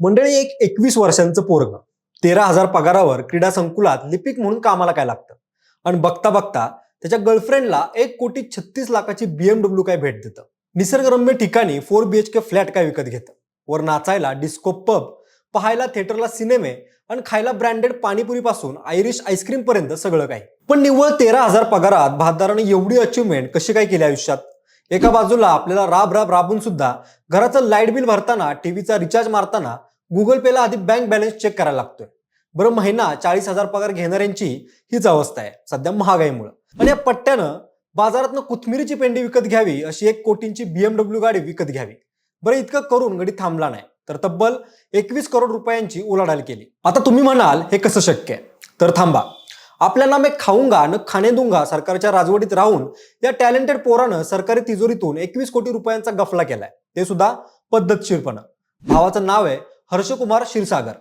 मंडळी एक एकवीस वर्षांचं पोरग. तेरा हजार पगारावर क्रीडा संकुलात लिपिक म्हणून कामाला काय लागतं? आणि बघता बघता त्याच्या गर्लफ्रेंडला एक कोटी छत्तीस लाखाची बीएमडब्ल्यू काय भेट देतं? निसर्गरम्य ठिकाणी फोर बीएचके फ्लॅट काय विकत घेतं? वर नाचायला डिस्को पब पाहायला थिएटरला सिनेमे आणि खायला ब्रँडेड पाणीपुरी पासून आयरिश आईस्क्रीम पर्यंत सगळं काही. पण निव्वळ तेरा हजार पगारात भातदाराने एवढी अचिव्हमेंट कशी काय केली आयुष्यात? एका बाजूला आपल्याला राब राब राबून सुद्धा घराचं लाइट बिल भरताना टीव्हीचा रिचार्ज मारताना गुगल पेला आधी बँक बॅलन्स चेक करायला लागतोय. बरं महिना चाळीस हजार पगार घेणाऱ्यांची हीच अवस्था आहे सध्या महागाईमुळे. आणि या पट्ट्यानं बाजारातनं कोथमिरीची पेंडी विकत घ्यावी अशी एक कोटींची बीएमडब्ल्यू गाडी विकत घ्यावी. बरं इतकं करून गडी थांबला नाही. तर तब्बल एकवीस करोड रुपयांची उलाढाल केली. आता तुम्ही म्हणाल हे कसं शक्य आहे? तर थांबा. आपल्याला मी खाऊंगा न खाणे दुंगा सरकारच्या राजवटीत राहून या टॅलेंटेड पोरानं सरकारी तिजोरीतून एकवीस कोटी रुपयांचा गफला केलाय. ते सुद्धा पद्धतशीरपणं. भावाचं नाव आहे हर्षकुमार क्षीरसागर.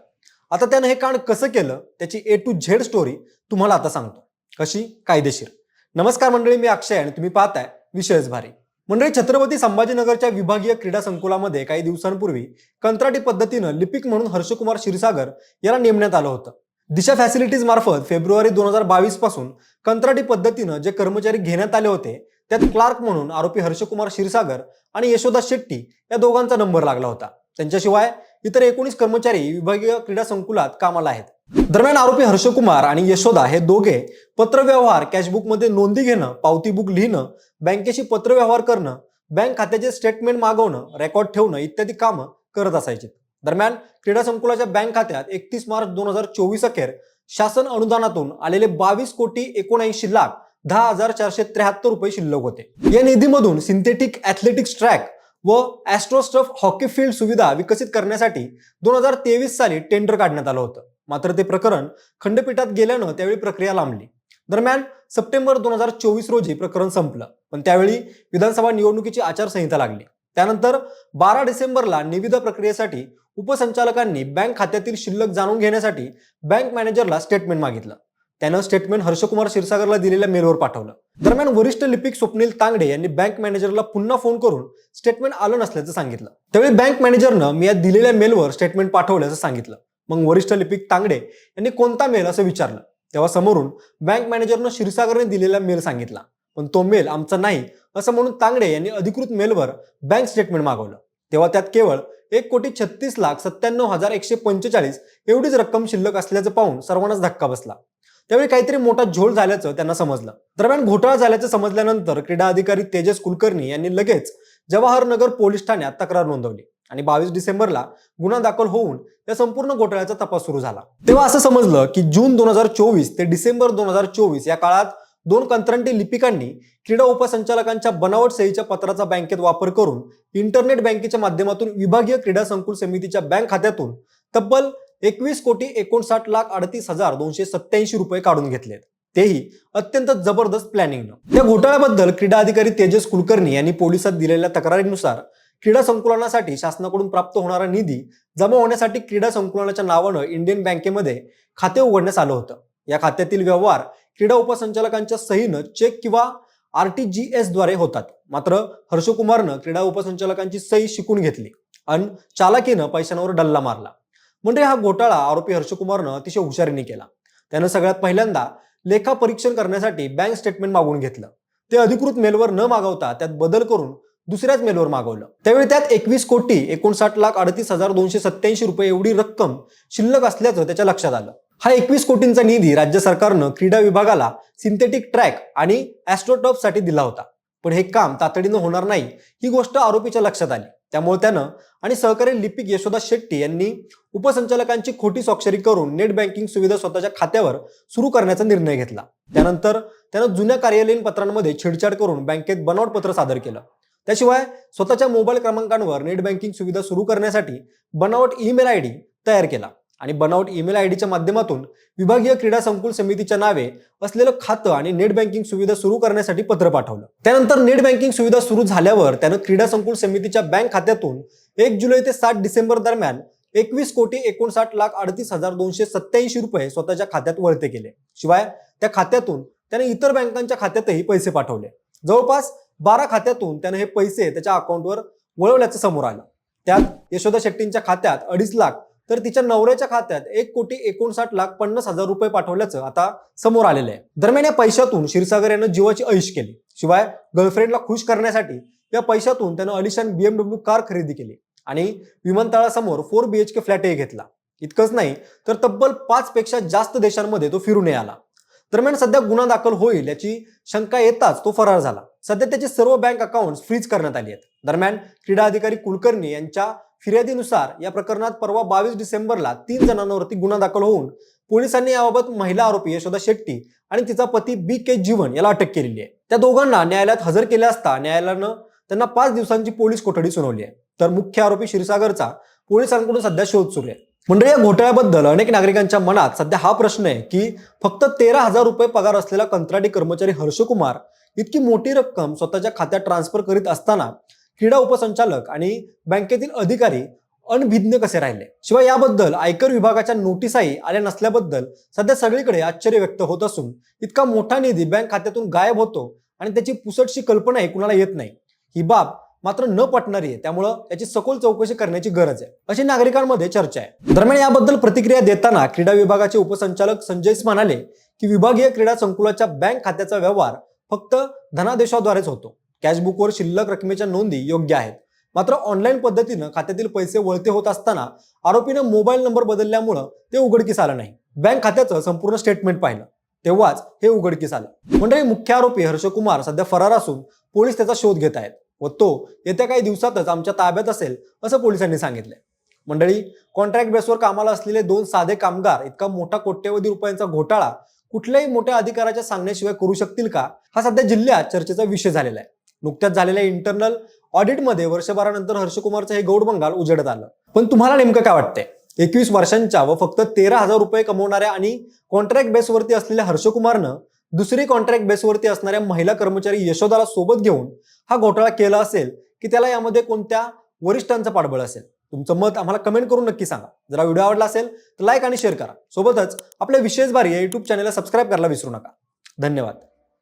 आता त्यानं हे कांड कसं केलं त्याची ए टू झेड स्टोरी तुम्हाला आता सांगतो. कशी? कायदेशीर. नमस्कार मंडळी मी अक्षय आणि तुम्ही पाहताय विषयच भारी. मंडळी छत्रपती संभाजीनगरच्या विभागीय क्रीडा संकुलामध्ये काही दिवसांपूर्वी कंत्राटी पद्धतीनं लिपिक म्हणून हर्षकुमार क्षीरसागर याला नेमण्यात आलं होतं. दिशा फॅसिलिटीज मार्फत फेब्रुवारी दोन हजार बावीसपासून कंत्राटी पद्धतीनं जे कर्मचारी घेण्यात आले होते त्यात क्लार्क म्हणून आरोपी हर्षकुमार क्षीरसागर आणि यशोदा शेट्टी या दोघांचा नंबर लागला होता. त्यांच्याशिवाय इतर एकोणीस कर्मचारी विभागीय क्रीडा संकुलात कामाला आहेत. दरम्यान आरोपी हर्षकुमार आणि यशोदा हे दोघे पत्रव्यवहार कॅशबुकमध्ये नोंदी घेणं पावती बुक लिहिणं बँकेशी पत्रव्यवहार करणं बँक खात्याचे स्टेटमेंट मागवणं रेकॉर्ड ठेवणं इत्यादी कामं करत असायचे. दरम्यान क्रीडा संकुलाच्या बँक खात्यात एकतीस मार्च दोन हजार चोवीस अखेर शासन अनुदानातून आलेले बावीस कोटी एकोणऐंशी लाख दहा हजार चारशे त्र्याहत्तर रुपये शिल्लक होते. या निधीमधून सिंथेटिक ॲथलेटिक्स ट्रॅक व ॲस्ट्रोस्टफ हॉकी फील्ड सुविधा विकसित करण्यासाठी दोन हजार तेवीस साली टेंडर काढण्यात आलं होतं. मात्र ते प्रकरण खंडपीठात गेल्यानं त्यावेळी प्रक्रिया लांबली. दरम्यान सप्टेंबर दोन हजार चोवीस रोजी प्रकरण संपलं. पण त्यावेळी विधानसभा निवडणुकीची आचारसंहिता लागली. त्यानंतर बारा डिसेंबरला निविदा प्रक्रियेसाठी उपसंचालकांनी बँक खात्यातील शिल्लक जाणून घेण्यासाठी बँक मॅनेजरला स्टेटमेंट मागितलं. त्यानं स्टेटमेंट हर्षकुमार क्षीरसागरला दिलेल्या मेलवर पाठवलं. दरम्यान वरिष्ठ लिपिक स्वप्नील तांगडे यांनी बँक मॅनेजरला पुन्हा फोन करून स्टेटमेंट आलं नसल्याचं सांगितलं. त्यावेळी बँक मॅनेजरनं मी या दिलेल्या मेलवर स्टेटमेंट पाठवल्याचं सांगितलं. मग वरिष्ठ लिपिक तांगडे यांनी कोणता मेल असं विचारलं? तेव्हा समोरून बँक मॅनेजरनं क्षीरसागरने दिलेला मेल सांगितला. पण तो मेल आमचा नाही असं म्हणून तांगडे यांनी अधिकृत मेलवर बँक स्टेटमेंट मागवलं. तेव्हा त्यात केवळ एक कोटी छत्तीस लाख सत्त्याण्णव हजार एकशे पंचेचाळीस एवढीच रक्कम शिल्लक असल्याचं पाहून सर्वांनाच धक्का बसला. त्यावेळी काहीतरी मोठा झोल झाल्याचं त्यांना समजलं. दरम्यान घोटाळा झाल्याचं समजल्यानंतर क्रीडा अधिकारी तेजस कुलकर्णी यांनी लगेच जवाहरनगर पोलीस ठाण्यात तक्रार नोंदवली आणि बावीस डिसेंबरला गुन्हा दाखल होऊन त्या संपूर्ण घोटाळ्याचा तपास सुरू झाला. तेव्हा असं समजलं की जून दोन हजार चोवीस ते डिसेंबर दोन हजार चोवीस या काळात दोन कंत्राटी लिपिकांनी क्रीडा उपसंचालकांच्या बनावट सहीच्या पत्राचा बँकेत वापर करून इंटरनेट बँकेच्या माध्यमातून विभागीय क्रीडा संकुल समितीच्या बँक खात्यातून तब्बल एकवीस कोटी एकोणसाठ लाख अडतीस हजार दोनशे सत्याऐंशी रुपये काढून घेतलेत. तेही अत्यंत जबरदस्त प्लॅनिंगनं या घोटाळ्याबद्दल क्रीडा अधिकारी तेजस कुलकर्णी यांनी पोलिसात दिलेल्या तक्रारीनुसार क्रीडा संकुलनासाठी शासनाकडून प्राप्त होणारा निधी जमा होण्यासाठी क्रीडा संकुलनाच्या नावानं इंडियन बँकेमध्ये खाते उघडण्यात आलं होतं. या खात्यातील व्यवहार क्रीडा उपसंचालकांच्या सहीनं चेक किंवा आर टी जी एसद्वारे होतात. मात्र हर्षकुमारनं क्रीडा उपसंचालकांची सही शिकून घेतली आणि चालाकीनं पैशांवर डल्ला मारला. म्हणजे हा घोटाळा आरोपी हर्षकुमारनं अतिशय हुशारीने केला. त्यानं सगळ्यात पहिल्यांदा लेखा परीक्षण करण्यासाठी बँक स्टेटमेंट मागवून घेतलं. ते अधिकृत मेलवर न मागवता त्यात बदल करून दुसऱ्याच मेलवर मागवलं. त्यावेळी त्यात एकवीस कोटी एकोणसाठ लाख अडतीस हजार दोनशे सत्याऐंशी रुपये एवढी रक्कम शिल्लक असल्याचं त्याच्या लक्षात आलं. हा एकवीस कोटींचा निधी राज्य सरकारनं क्रीडा विभागाला सिंथेटिक ट्रॅक आणि ॲस्ट्रोटॉपसाठी दिला होता. पण हे काम तातडीनं होणार नाही ही गोष्ट आरोपीच्या लक्षात आली. त्यामुळे त्यानं आणि सहकारी लिपिक यशोदा शेट्टी यांनी उपसंचालकांची खोटी स्वाक्षरी करून नेट बँकिंग सुविधा स्वतःच्या खात्यावर सुरू करण्याचा निर्णय घेतला. त्यानंतर त्यानं जुन्या कार्यालयीन पत्रांमध्ये छेडछाड करून बँकेत बनावट पत्र सादर केलं. त्याशिवाय स्वतःच्या मोबाईल क्रमांकांवर नेट बँकिंग सुविधा सुरू करण्यासाठी बनावट ईमेल आय डी तयार केला. आणि बनावट ईमेल आय डीच्या माध्यमातून विभागीय क्रीडा संकुल समितीच्या नावे असलेलं खातं आणि नेट बँकिंग सुविधा सुरू करण्यासाठी पत्र पाठवलं. त्यानंतर नेट बँकिंग सुविधा सुरू झाल्यावर त्यानं क्रीडा संकुल समितीच्या बँक खात्यातून एक जुलै ते सात डिसेंबर दरम्यान एकवीस कोटी एकोणसाठ लाख अडतीस हजार दोनशे सत्याऐंशी रुपये स्वतःच्या खात्यात वळते केले. शिवाय त्या खात्यातून त्याने इतर बँकांच्या खात्यातही पैसे पाठवले. जवळपास बारा खात्यातून त्याने हे पैसे त्याच्या अकाउंटवर वळवल्याचं समोर आलं. त्यात यशोदा शेट्टींच्या खात्यात अडीच लाख तर तिच्या नवऱ्याच्या खात्यात एक कोटी एकोणसाठ लाख पन्नास हजार रुपये पाठवल्याचं आता समोर आलेलं आहे. दरम्यान या पैशातून क्षीरसागर यानं जीवाची ऐश केली. शिवाय गर्लफ्रेंडला खुश करण्यासाठी या पैशातून त्यानं अलिशान बीएमडब्ल्यू कार खरेदी केली आणि विमानतळासमोर फोर बीएचके फ्लॅटही घेतला. इतकंच नाही तर तब्बल पाच पेक्षा जास्त देशांमध्ये तो फिरून आला. दरम्यान सध्या गुन्हा दाखल होईल याची शंका येताच तो फरार झाला. सध्या त्याचे सर्व बँक अकाउंट फ्रीज करण्यात आली आहेत. दरम्यान क्रीडा अधिकारी कुलकर्णी यांच्या फिर्यादीनुसार या प्रकरणात परवा बावीस डिसेंबरला तीन जणांवरती गुन्हा दाखल होऊन पोलिसांनी याबाबत महिला आरोपी यशोदा शेट्टी आणि तिचा पती बी के जीवन याला अटक केलेली आहे. त्या दोघांना न्यायालयात हजर केले असता न्यायालयानं त्यांना पाच दिवसांची पोलीस कोठडी सुनावली आहे. तर मुख्य आरोपी क्षीरसागरचा पोलिसांकडून सध्या शोध सुरू आहे. मंडळी या घोटाळ्याबद्दल अनेक नागरिकांच्या मनात सध्या हा प्रश्न आहे की फक्त तेरा हजार रुपये पगार असलेला कंत्राटी कर्मचारी हर्षकुमार इतकी मोठी रक्कम स्वतःच्या खात्यात ट्रान्सफर करीत असताना क्रीडा उपसंचालक आणि बँकेतील अधिकारी अनभिज्ञ कसे राहिले? शिवाय याबद्दल आयकर विभागाच्या नोटीसाही आल्या नसल्याबद्दल सध्या सगळीकडे आश्चर्य व्यक्त होत असून इतका मोठा निधी बँक खात्यातून गायब होतो आणि त्याची पुसटशी कल्पनाही कुणाला येत नाही. ही बाब मात्र न पटणारी आहे त्यामुळं याची सखोल चौकशी करण्याची गरज आहे. अशी नागरिकांमध्ये चर्चा आहे. दरम्यान याबद्दल प्रतिक्रिया देताना क्रीडा विभागाचे उपसंचालक संजय म्हणाले की विभागीय क्रीडा संकुलाच्या बँक खात्याचा व्यवहार फक्त धनादेशाद्वारेच होतो. कॅशबुकवर शिल्लक रकमेच्या नोंदी योग्य आहेत. मात्र ऑनलाईन पद्धतीनं खात्यातील पैसे वळते होत असताना आरोपीनं मोबाईल नंबर बदलल्यामुळं ते उघडकीस आलं नाही. बँक खात्याचं संपूर्ण स्टेटमेंट पाहिलं. तेव्हाच हे उघडकीस आलं. मंडळी मुख्य आरोपी हर्षकुमार सध्या फरार असून पोलीस त्याचा शोध घेत आहेत व तो येत्या काही दिवसातच आमच्या ताब्यात असेल असं पोलिसांनी सांगितलंय. मंडळी कॉन्ट्रॅक्ट बेसवर कामाला असलेले दोन साधे कामगार इतका मोठा कोट्यवधी रुपयांचा घोटाळा कुठल्याही मोठ्या अधिकाराच्या सांगण्याशिवाय करू शकतील का? हा सध्या जिल्ह्यात चर्चेचा विषय झालेला आहे. नुकत्याच झालेल्या इंटरनल ऑडिटमध्ये वर्षभरानंतर हर्षकुमारचं हे गौड बंगाल उजेडत आलं. पण तुम्हाला नेमकं काय वाटतंय? एकवीस वर्षांच्या व फक्त तेरा हजार रुपये कमवणाऱ्या आणि कॉन्ट्रॅक्ट बेसवरती असलेल्या हर्षकुमारनं दुसरी कॉन्ट्रॅक्ट बेसवरती असणाऱ्या महिला कर्मचारी यशोदाला सोबत घेऊन हा घोटाळा केला असेल की त्याला यामध्ये कोणत्या वरिष्ठांचं पाठबळ असेल? तुमचं मत आम्हाला कमेंट करून नक्की सांगा. जरा व्हिडिओ आवडला असेल तर लाईक आणि शेअर करा. सोबतच आपल्या विशेष बारी या युट्यूब चॅनलला सबस्क्राईब करायला विसरू नका. धन्यवाद.